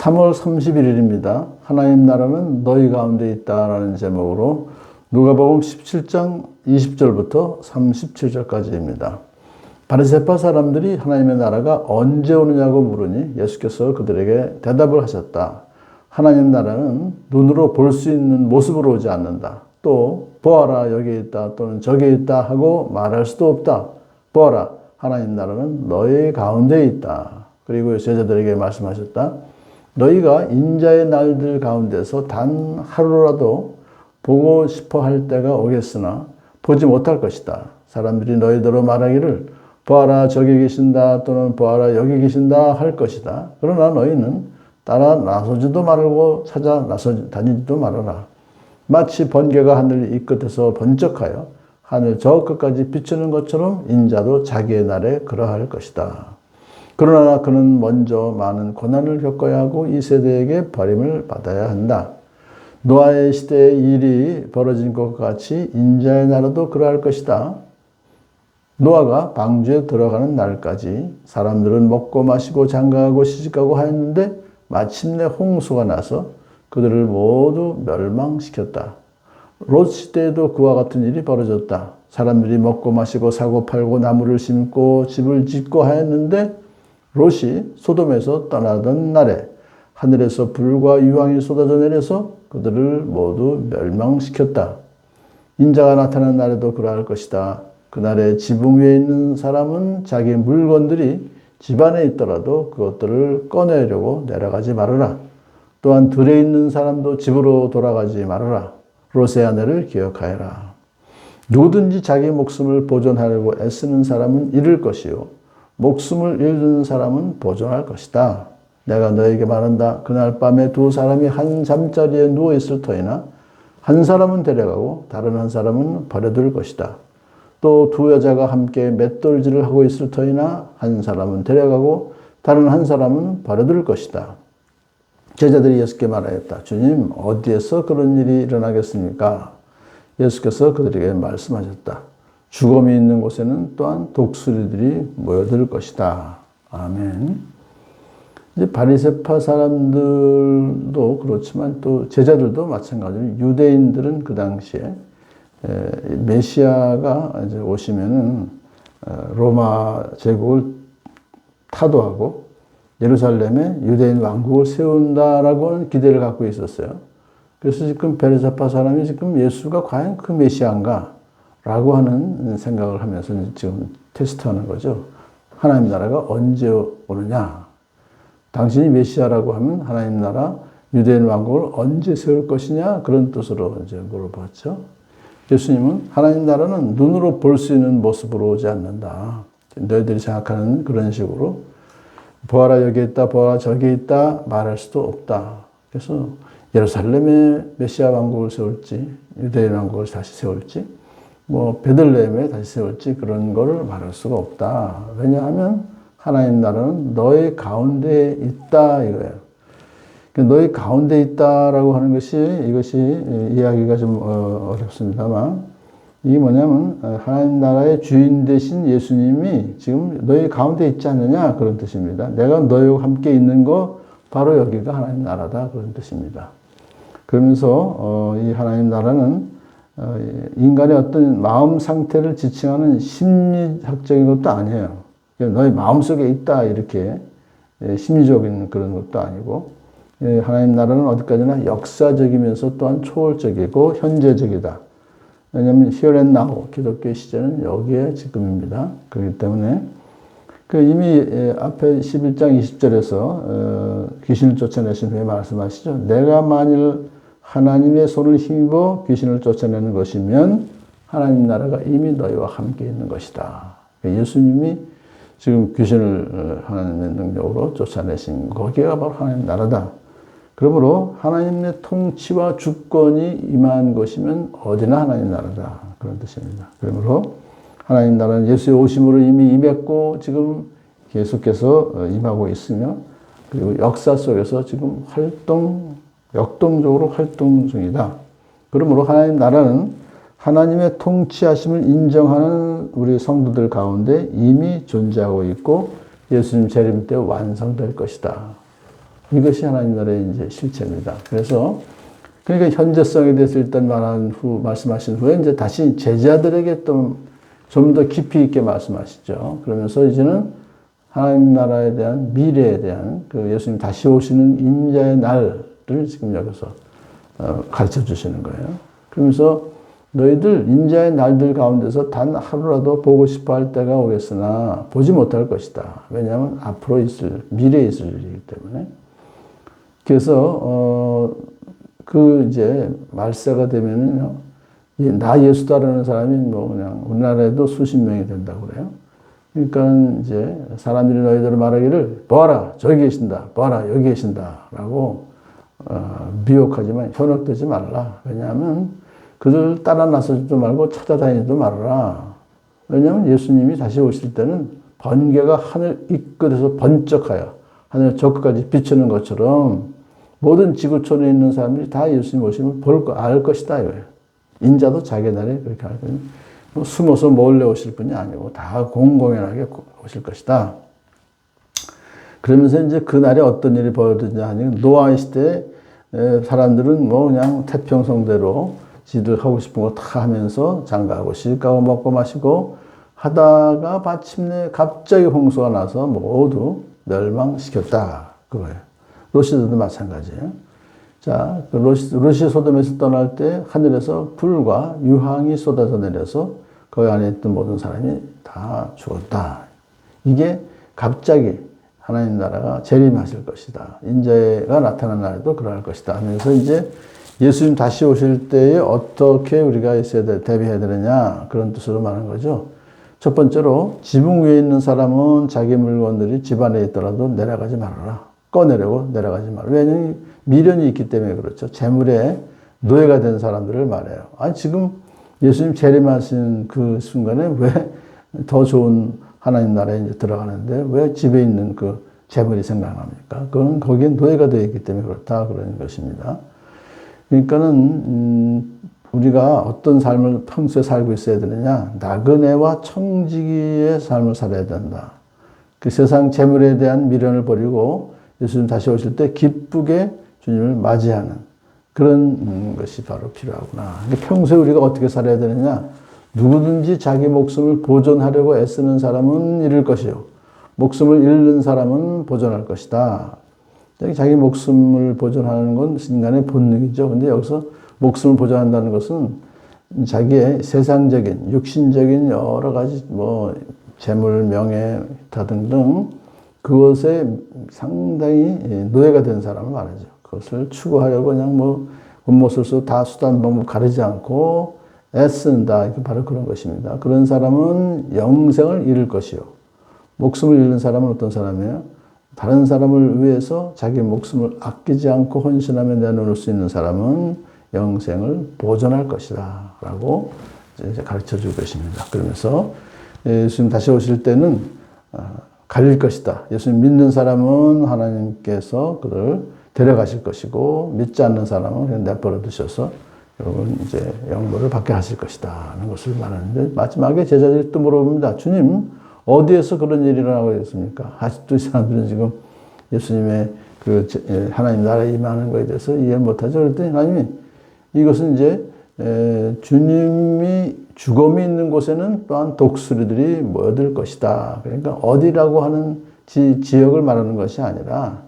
3월 31일입니다. 하나님 나라는 너희 가운데 있다라는 제목으로 누가복음 17장 20절부터 37절까지입니다. 바리새파 사람들이 하나님의 나라가 언제 오느냐고 물으니 예수께서 그들에게 대답을 하셨다. 하나님 나라는 눈으로 볼 수 있는 모습으로 오지 않는다. 또 보아라 여기 있다 또는 저기 있다 하고 말할 수도 없다. 보아라 하나님 나라는 너희 가운데 있다. 그리고 제자들에게 말씀하셨다. 너희가 인자의 날들 가운데서 단 하루라도 보고 싶어 할 때가 오겠으나 보지 못할 것이다. 사람들이 너희들로 말하기를 보아라 저기 계신다 또는 보아라 여기 계신다 할 것이다. 그러나 너희는 따라 나서지도 말고 찾아 나서 다니지도 말아라. 마치 번개가 하늘 이 끝에서 번쩍하여 하늘 저 끝까지 비추는 것처럼 인자도 자기의 날에 그러할 것이다. 그러나 그는 먼저 많은 고난을 겪어야 하고 이 세대에게 버림을 받아야 한다. 노아의 시대에 일이 벌어진 것 같이 인자의 나라도 그러할 것이다. 노아가 방주에 들어가는 날까지 사람들은 먹고 마시고 장가가고 시집가고 하였는데 마침내 홍수가 나서 그들을 모두 멸망시켰다. 롯 시대에도 그와 같은 일이 벌어졌다. 사람들이 먹고 마시고 사고 팔고 나무를 심고 집을 짓고 하였는데 롯이 소돔에서 떠나던 날에 하늘에서 불과 유황이 쏟아져 내려서 그들을 모두 멸망시켰다. 인자가 나타난 날에도 그러할 것이다. 그날에 지붕 위에 있는 사람은 자기 물건들이 집안에 있더라도 그것들을 꺼내려고 내려가지 말아라. 또한 들에 있는 사람도 집으로 돌아가지 말아라. 롯의 아내를 기억하여라. 누구든지 자기 목숨을 보존하려고 애쓰는 사람은 잃을 것이요. 목숨을 잃는 사람은 보존할 것이다. 내가 너에게 말한다. 그날 밤에 두 사람이 한 잠자리에 누워 있을 터이나 한 사람은 데려가고 다른 한 사람은 버려둘 것이다. 또 두 여자가 함께 맷돌질을 하고 있을 터이나 한 사람은 데려가고 다른 한 사람은 버려둘 것이다. 제자들이 예수께 말하였다. 주님, 어디에서 그런 일이 일어나겠습니까? 예수께서 그들에게 말씀하셨다. 죽음이 있는 곳에는 또한 독수리들이 모여들 것이다. 아멘. 이제 바리세파 사람들도 그렇지만 또 제자들도 마찬가지로 유대인들은 그 당시에 메시아가 이제 오시면은 어, 로마 제국을 타도하고 예루살렘에 유대인 왕국을 세운다라고 하는 기대를 갖고 있었어요. 그래서 지금 베르사파 사람이 지금 예수가 과연 그 메시아인가? 라고 하는 생각을 하면서 지금 테스트하는 거죠. 하나님 나라가 언제 오느냐? 당신이 메시아라고 하면 하나님 나라 유대인 왕국을 언제 세울 것이냐? 그런 뜻으로 이제 물어봤죠. 예수님은 하나님 나라는 눈으로 볼 수 있는 모습으로 오지 않는다. 너희들이 생각하는 그런 식으로 보아라 여기 있다, 보아라 저기 있다 말할 수도 없다. 그래서 예루살렘에 메시아 왕국을 세울지 유대인 왕국을 다시 세울지 뭐 베들레헴에 다시 세울지 그런 거를 말할 수가 없다. 왜냐하면 하나님 나라는 너의 가운데 있다 이거예요. 그러니까 너희 가운데 있다라고 하는 것이 이것이 이야기가 좀 어, 어렵습니다만 이게 뭐냐면 어, 하나님 나라의 주인 되신 예수님이 지금 너희 가운데 있지 않느냐 그런 뜻입니다. 내가 너희와 함께 있는 거 바로 여기가 하나님 나라다 그런 뜻입니다. 그러면서 어, 이 하나님 나라는 인간의 어떤 마음 상태를 지칭하는 심리학적인 것도 아니에요. 너희 마음 속에 있다 이렇게 예, 심리적인 그런 것도 아니고 예, 하나님 나라는 어디까지나 역사적이면서 또한 초월적이고 현재적이다. 왜냐하면 and now 기독교 시제는 여기에 지금입니다. 그렇기 때문에 그 이미 예, 앞에 11장 20절에서 어, 귀신을 쫓아내신 후에 말씀하시죠. 내가 만일 하나님의 손을 힘입어 귀신을 쫓아내는 것이면 하나님 나라가 이미 너희와 함께 있는 것이다. 예수님이 지금 귀신을 어, 하나님의 능력으로 쫓아내신 거기가 바로 하나님 나라다. 그러므로 하나님의 통치와 주권이 임한 것이면 어디나 하나님 나라다. 그런 뜻입니다. 그러므로 하나님 나라는 예수의 오심으로 이미 임했고 지금 계속해서 어, 임하고 있으며 그리고 역사 속에서 지금 활동, 역동적으로 활동 중이다. 그러므로 하나님 나라는 하나님의 통치하심을 인정하는 우리 성도들 가운데 이미 존재하고 있고 예수님 재림 때 완성될 것이다. 이것이 하나님 나라의 이제 실체입니다. 그래서 그러니까 현재성에 대해서 일단 말한 후 말씀하신 후에 이제 다시 제자들에게 또좀더 깊이 있게 말씀하시죠. 그러면서 이제는 하나님 나라에 대한 미래에 대한 그 예수님 다시 오시는 인자의 날 을 지금 여기서 어, 가르쳐 주시는 거예요. 그러면서 너희들 인자의 날들 가운데서 단 하루라도 보고 싶어 할 때가 오겠으나 보지 못할 것이다. 왜냐하면 앞으로 있을 미래에 있을 일이기 때문에. 그래서 어, 그 이제 말세가 되면은요. 이나 예수다라는 사람이 뭐 그냥 우리나라에도 수십 명이 된다고 그래요. 그러니까 이제 사람들이 너희들 말하기를 보아라 저기 계신다 보아라 여기 계신다라고 어, 미혹하지만 현혹되지 말라. 왜냐하면 그들 따라 나서지도 말고 찾아다니지도 말아라. 왜냐하면 예수님이 다시 오실 때는 번개가 하늘 이끝에서 번쩍하여 하늘 저 끝까지 비추는 것처럼 모든 지구촌에 있는 사람들이 다 예수님 오시면 볼 거, 알 것이다 이거예요. 인자도 자기 날에 그렇게 하거든요. 뭐 숨어서 몰래 오실 분이 아니고 다 공공연하게 오실 것이다. 그러면서 이제 그날에 어떤 일이 벌어지냐 하니 노아의 시대에 사람들은 뭐 그냥 태평성대로 지들 하고 싶은 거 다 하면서 장가하고 시집가고 먹고 마시고 하다가 마침내 갑자기 홍수가 나서 모두 멸망시켰다. 그거예요. 로시드도 마찬가지예요. 자, 그 로시, 로시 소돔에서 떠날 때 하늘에서 불과 유황이 쏟아져 내려서 그 안에 있던 모든 사람이 다 죽었다. 이게 갑자기 하나님 나라가 재림하실 것이다. 인자가 나타난 날에도 그러할 것이다. 하면서 이제 예수님 다시 오실 때에 어떻게 우리가 있어야 돼, 대비해야 되느냐 그런 뜻으로 말한 거죠. 첫 번째로 지붕 위에 있는 사람은 자기 물건들이 집 안에 있더라도 내려가지 말아라. 꺼내려고 내려가지 말아라. 왜냐하면 미련이 있기 때문에 그렇죠. 재물에 노예가 된 사람들을 말해요. 아니 지금 예수님 재림하신 그 순간에 왜 더 좋은 하나님 나라에 이제 들어가는데 왜 집에 있는 그 재물이 생각납니까? 그건 거기에 노예가 되어 있기 때문에 그렇다 그러는 것입니다. 그러니까는 음, 우리가 어떤 삶을 평소에 살고 있어야 되느냐? 나그네와 청지기의 삶을 살아야 된다. 그 세상 재물에 대한 미련을 버리고 예수님 다시 오실 때 기쁘게 주님을 맞이하는 그런 것이 바로 필요하구나. 평소에 우리가 어떻게 살아야 되느냐? 누구든지 자기 목숨을 보존하려고 애쓰는 사람은 잃을 것이요. 목숨을 잃는 사람은 보존할 것이다. 자기 목숨을 보존하는 건 인간의 본능이죠. 근데 여기서 목숨을 보존한다는 것은 자기의 세상적인, 육신적인 여러 가지 뭐 재물, 명예, 다 등등 그것에 상당히 노예가 된 사람을 말하죠. 그것을 추구하려고 그냥 뭐 겉모습 다 수단 방법 가리지 않고 애쓴다. 이게 바로 그런 것입니다. 그런 사람은 영생을 잃을 것이요. 목숨을 잃는 사람은 어떤 사람이에요? 다른 사람을 위해서 자기 목숨을 아끼지 않고 헌신하며 내놓을 수 있는 사람은 영생을 보존할 것이다. 라고 가르쳐 주고 계십니다. 그러면서 예수님 다시 오실 때는 어, 갈릴 것이다. 예수님 믿는 사람은 하나님께서 그를 데려가실 것이고 믿지 않는 사람은 그냥 내버려 두셔서 여러분 이제 영보를 받게 하실 것이다 하는 것을 말하는데 마지막에 제자들이 또 물어봅니다. 주님 어디에서 그런 일이 일어나고 있습니까? 아직도 이 사람들은 지금 예수님의 그 예, 하나님 나라에 임하는 것에 대해서 이해 못하죠. 그랬더니 하나님이 이것은 이제 주님이 죽음이 있는 곳에는 또한 독수리들이 모여들 것이다. 그러니까 어디라고 하는 지, 지역을 말하는 것이 아니라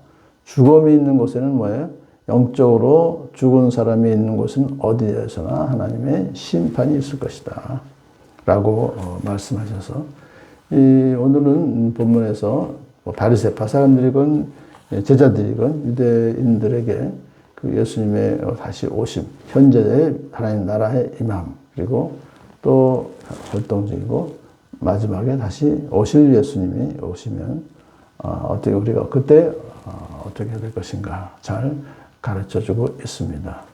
죽음이 있는 곳에는 뭐예요? 영적으로 죽은 사람이 있는 곳은 어디에서나 하나님의 심판이 있을 것이다. 라고 어, 말씀하셔서 이 오늘은 본문에서 뭐 바리새파 사람들이건 제자들이건 유대인들에게 그 예수님의 다시 오심, 현재의 하나님 나라의 임함, 그리고 또 활동적이고 마지막에 다시 오실 예수님이 오시면 어, 어떻게 우리가 그때 어, 어떻게 될 것인가 잘 가르쳐 주고 있습니다.